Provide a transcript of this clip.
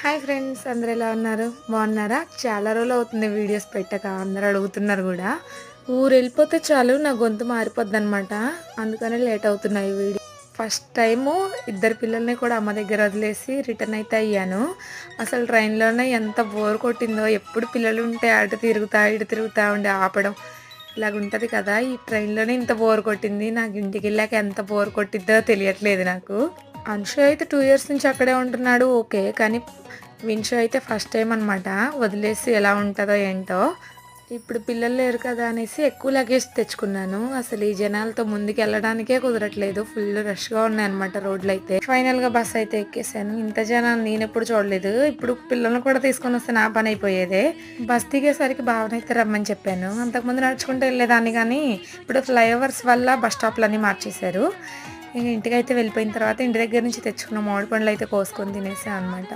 Hi friends అందరు ఎలా ఉన్నారు? బాగున్నారా? చాలా రోజులు అవుతుంది వీడియోస్ పెట్టక అందరూ అడుగుతున్నారు కూడా. ఊరు వెళ్ళిపోతే చాలు నా గొంతు మారిపోద్ది అనమాట అందుకనే లేట్ అవుతున్నాయి వీడియో. ఫస్ట్ టైము ఇద్దరు పిల్లల్ని కూడా అమ్మ దగ్గర వదిలేసి రిటర్న్ అయితే అయ్యాను. అసలు ట్రైన్లోనే ఎంత బోర్ కొట్టిందో ఎప్పుడు పిల్లలు ఉంటే అటు తిరుగుతా ఇటు తిరుగుతా ఉండే ఆపడం ఇలాగుంటుంది కదా. ఈ ట్రైన్లోనే ఇంత బోర్ కొట్టింది నాకు ఇంటికి వెళ్ళాక ఎంత బోర్ కొట్టిద్దో తెలియట్లేదు నాకు. అంశు అయితే టూ ఇయర్స్ నుంచి అక్కడే ఉంటున్నాడు ఓకే. కానీ విన్షు అయితే ఫస్ట్ టైం అనమాట వదిలేసి ఎలా ఉంటుందో ఏంటో. ఇప్పుడు పిల్లలు లేరు కదా అనేసి ఎక్కువ లగేజ్ తెచ్చుకున్నాను. అసలు ఈ జనాలతో ముందుకు వెళ్ళడానికే కుదరట్లేదు ఫుల్ రష్గా ఉన్నాయన్నమాట రోడ్లు అయితే. ఫైనల్గా బస్సు బస్ అయితే ఎక్కేసాను. ఇంత జనాలు నేను ఎప్పుడు చూడలేదు. ఇప్పుడు పిల్లల్ని కూడా తీసుకొని వస్తే నా పని అయిపోయేదే. బస్ దిగేసరికి భావన అయితే రమ్మని చెప్పాను. అంతకుముందు నడుచుకుంటూ వెళ్ళేదాన్ని కానీ ఇప్పుడు ఫ్లైఓవర్స్ వల్ల బస్ స్టాప్లన్నీ మార్చేశారు. ఇంక ఇంటికైతే వెళ్ళిపోయిన తర్వాత ఇంటి దగ్గర నుంచి తెచ్చుకున్న మామిడి పండ్లు అయితే కోసుకొని తినేసా అనమాట